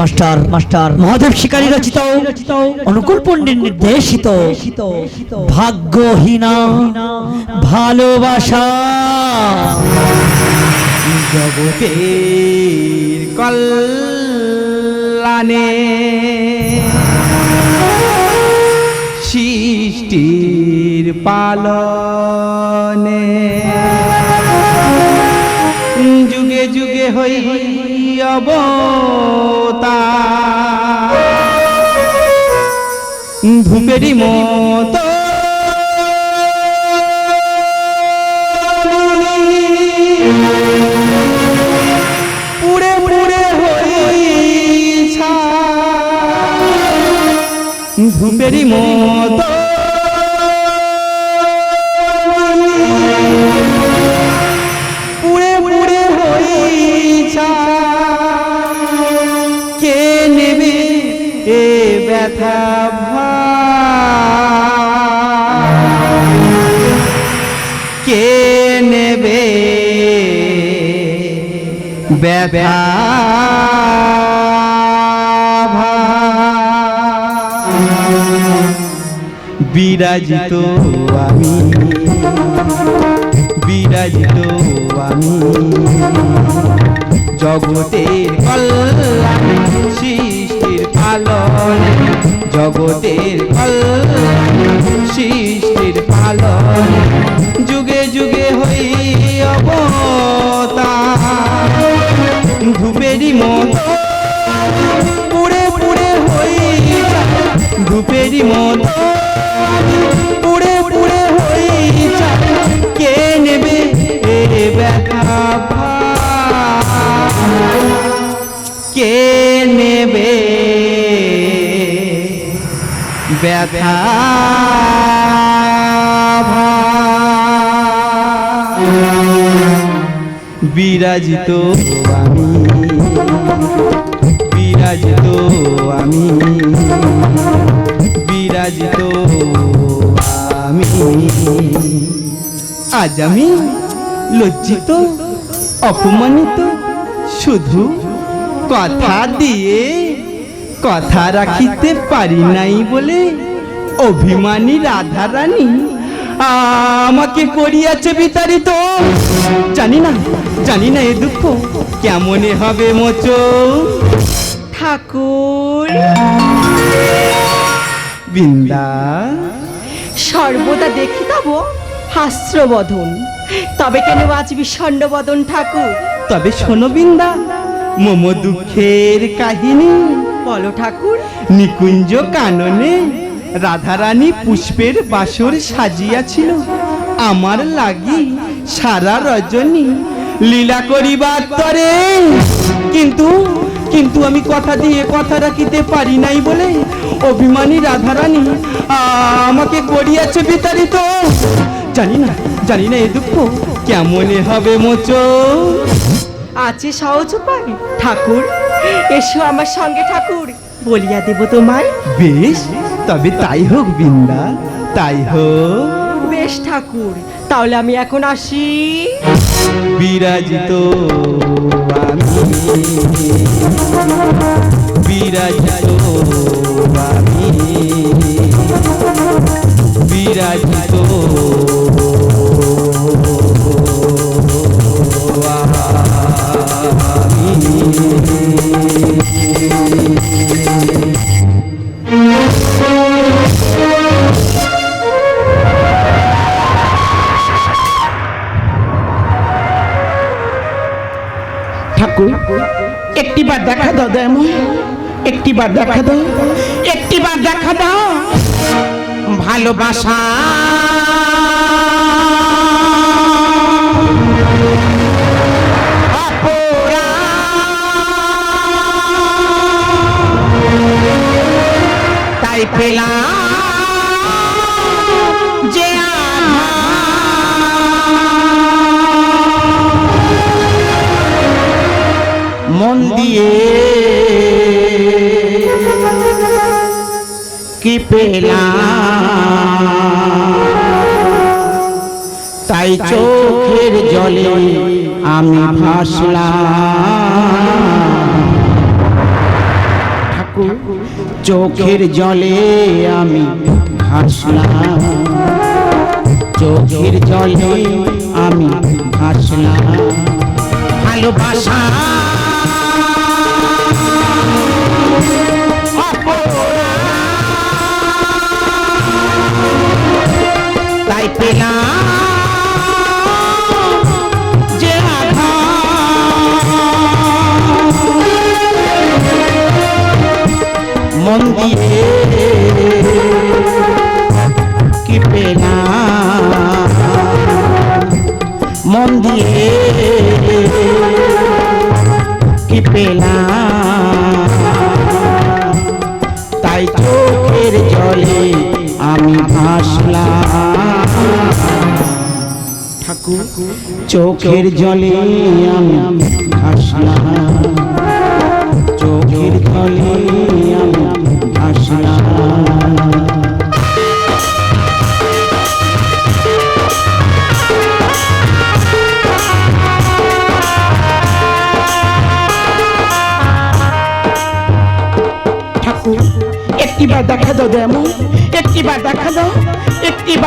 Master master Mahadev শিকারী রচিত অনুকূল পণ্ডিত নির্দেশিত ভাগ্যহীনা ভালোবাসা। জগতের কল্যাণে সৃষ্টির পালনে যুগে যুগে হই অবতার ধূপেরই মতো। পুড়ে পুড়ে হই ধূপেরই মতো। ব্যথা? বিরাজিত আমি বিরাজিত আমি জগতের কল্যাণ সৃষ্টির পালন জগতের কল্যাণ সৃষ্টির পুড়ে পুড়ে হই ধূপেরই মতো পুড়ে পুড়ে হই কে নেবে এ ব্যথা কে নেবে ব্যথা বিরাজিত আমি বিরাজিত আমি বিরাজিত আমি। আজ আমি লজ্জিত, অপমানিত, শুধু কথা দিয়ে কথা রাখিতে পারি নাই বলে অভিমানী রাধা রানী আমাকে করিয়াছে বিতাড়িত। জানি না জানি না এ দুঃখ কেমনে হবে মোচো। ঠাকুর। বৃন্দা। সর্বদা দেখি তব হাস্যবদন তবে কেন আজ বিষণ্ণ বদন ঠাকুর? তবে শোনো বৃন্দা মম দুঃখের কাহিনী। বলো ঠাকুর। নিকুঞ্জ কাননে রাধারানী পুষ্পের বাসর সাজিয়াছিল। আমার লাগি সারা রজনী লীলা করিবার তরে। কিন্তু কিন্তু আমি কথা দিয়ে কথা রাখিতে পারি নাই বলে অভিমানী রাধারানী আমাকে করিয়াছে বিতাড়িত। জানি না জানি না এ দুঃখ কেমনে হবে মোচো। আছে সহজ উপায়। ঠাকুর এসো আমার সঙ্গে ঠাকুর বলিয়া দেব তোমায়। বেশ তবে তাই হোক বৃন্দা তাই হোক। বেশ ঠাকুর তাহলে আমি এখন আসি। বিরাজিত বিরাজিত ঠাকুর একটিবার দেখা দাও দয়াময় একটিবার দেখা দাও একটিবার দেখা দাও। ভালোবাসা। পেলাম। দিয়ে কি পেলাম? তাই চোখের জলে আমি ভাসলাম। ঠাকুর চোখের জলে আমি ভাসলাম। চোখের জলে আমি ভাসলাম। ভালোবাসা মন দিয়ে কি পেলাম মন দিয়ে কি পেলাম তাই চোখের জলে আমি ভাসলাম। ঠাকুর, চোখের জলে আমি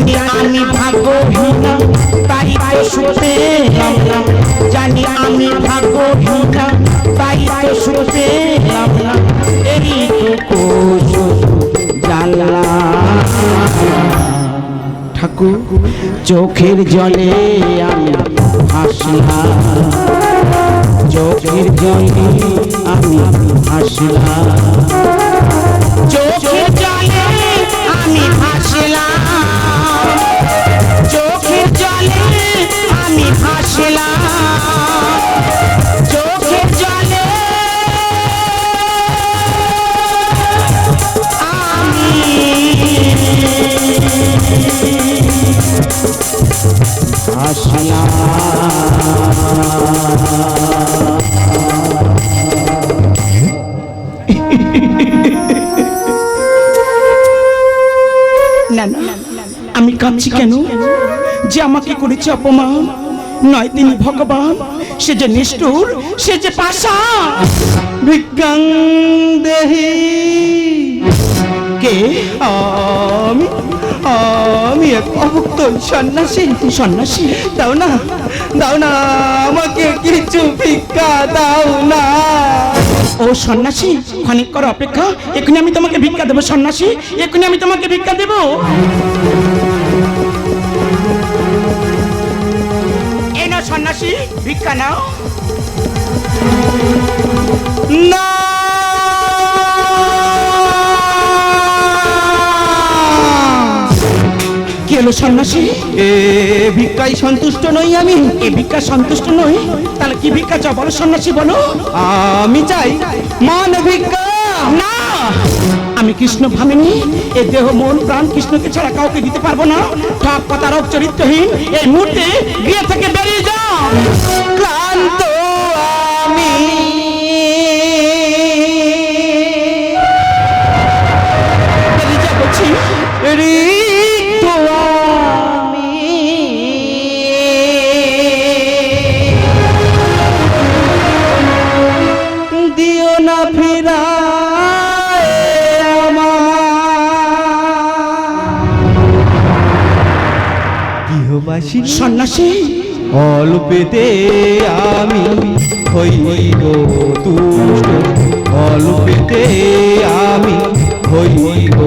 জানি আমি ভাগ্যহীন তাই তো শুতে। জানি আমি ভাগ্যহীন তাই তো শুতে না। এইটুকু ঠাকুর চোখের জলে আমি হাসলাম চোখের জলে আমি হাসলাম চোখের না না আমি কাঁদছি কেন? যে আমাকে করেছে অপমান, নয় তিনি ভগবান, সে যে নিষ্ঠুর, সে যে পাশা। ভিক্ষাং দেহি কে? আমি আমি এক অভুক্ত সন্ন্যাসী। সন্ন্যাসী? দাও না দাও না, আমাকে কিছু ভিক্ষা দাও না। ও সন্ন্যাসী খানিক কর অপেক্ষা। এখনই আমি তোমাকে ভিক্ষা দেবো, সন্ন্যাসী। এখনই আমি তোমাকে ভিক্ষা দেবো। এই নাও সন্ন্যাসী, ভিক্ষা নাও। না। কি সন্ন্যাসী। এ ভিক্ষায় সন্তুষ্ট নই আমি, এ ভিক্ষা সন্তুষ্ট নই। তাহলে কি ভিক্ষা চাও বলো সন্ন্যাসী, বলো। আমি চাই মান ভিক্ষা। না, আমি কৃষ্ণ ভামিনি এই দেহ, মন, প্রাণ কৃষ্ণকে ছাড়া কাউকে দিতে পারব না। ঠক প্রতারক চরিত্রহীন, এই মুহূর্তে গৃহ থেকে বেরিয়ে যাও। ক্লান্ত আমি। বেরিয়ে যা গৃহবাসী সন্ন্যাসী অল্পেতে আমি হইব তুষ্ট। অল্পেতে আমি হইব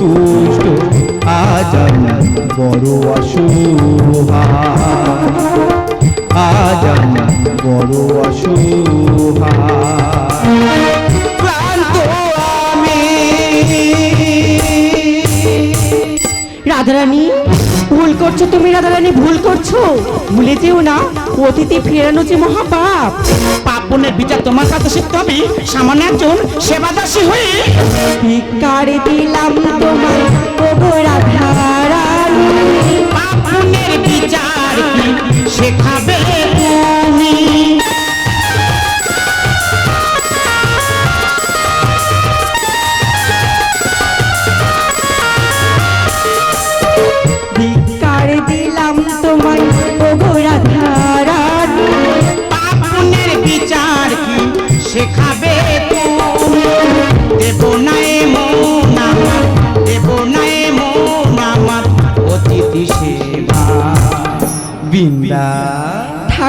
তুষ্ট। আজ আমি বড় অসহায়। আজ আমি বড় আমি রাধারানী করছ তুমি রাধারানী? ভুল করছ? ভুলে যেও না, অতিথি ফেরানো যে মহাপাপ। পাপ পুণ্যের বিচার তোমার কাছে শিখতে হবে। সামান্য একজন সেবাদাসী হয়ে ভিকার দিলাম তোমার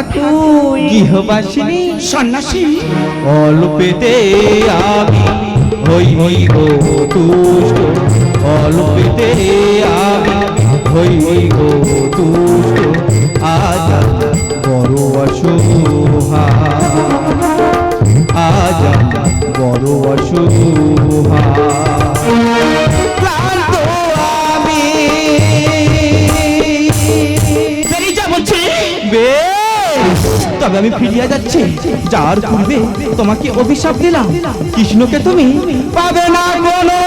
ঠাকুর গৃহবাসিনী, সন্ন্যাসী। অল্পেতে আমি হই হই গো তুষ্ট। অল্পেতে আমি হই হই গো তুষ্ট। আজ বড় অসুহা। আজ বড় অসুহা। তবে আমি ফিরিয়া যাচ্ছি। যার পূর্বে তোমাকে অভিশাপ দিলাম। কৃষ্ণকে তুমি পাবে না কোনো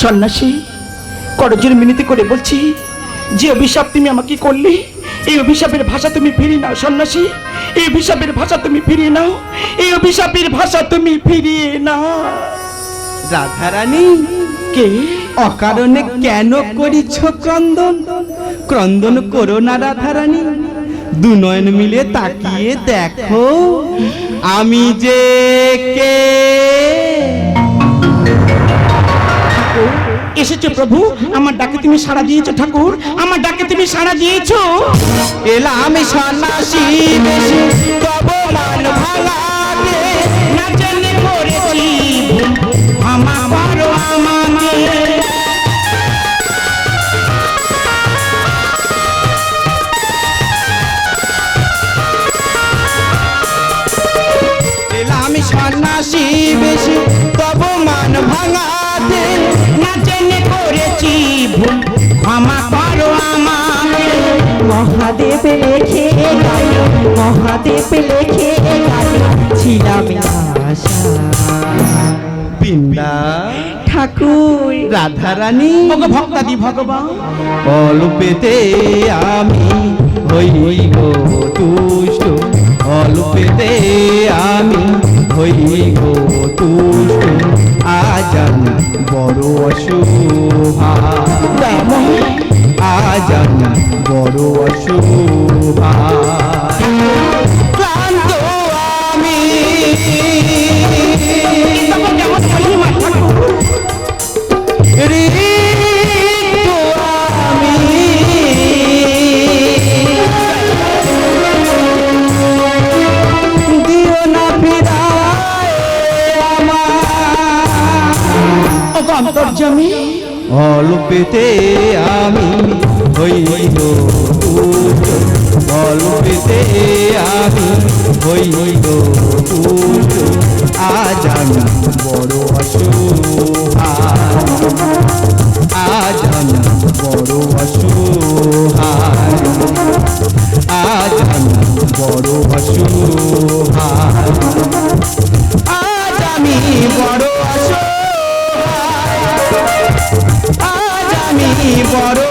সন্ন্যাসী করজোর মিনতি করে বলছি, যে অভিশাপ তুমি আমাকে করলে এই অভিশাপের ভাষা তুমি ফিরিয়ে নাও সন্ন্যাসী। এই অভিশাপের ভাষা তুমি ফিরিয়ে নাও। এই অভিশাপের ভাষা তুমি ফিরিয়ে নাও। রাধারানী কে? অকারণে কেন করিছ ক্রন্দন? ক্রন্দন করো না রাধারানী। দু নয়ন মিলে তাকিয়ে দেখো। আমি যে কে? এসেছ প্রভু, আমার ডাকে তুমি সাড়া দিয়েছ ঠাকুর, আমার ডাকে তুমি সাড়া দিয়েছ। এলাম সন্ন্যাসী বেশি তব মান ভাঙাতে না জেনে করেছি ভুল ক্ষমা করো আমাকে। মহাদেব লেখে গাই মহাদেব লেখে গাই ছিলাম বিন্দা ঠাকুর। রাধারানী। ভক্তাদি ভগবান। অল্পেতে আমি হই গো তুষ্ট অল্পেতে আমি হই গো তুষ্ট। আমি বড় অশুভা। আজ আমি বড় অশুভা। ক্লান্ত আমি। অন্তর্যামী অল্পেতে আমি হইল অল্পেতে আমি হইল আজ আমি বড় অসুহার আজ আমি বড় অসুহার আজ আমি বড় অসুহার What?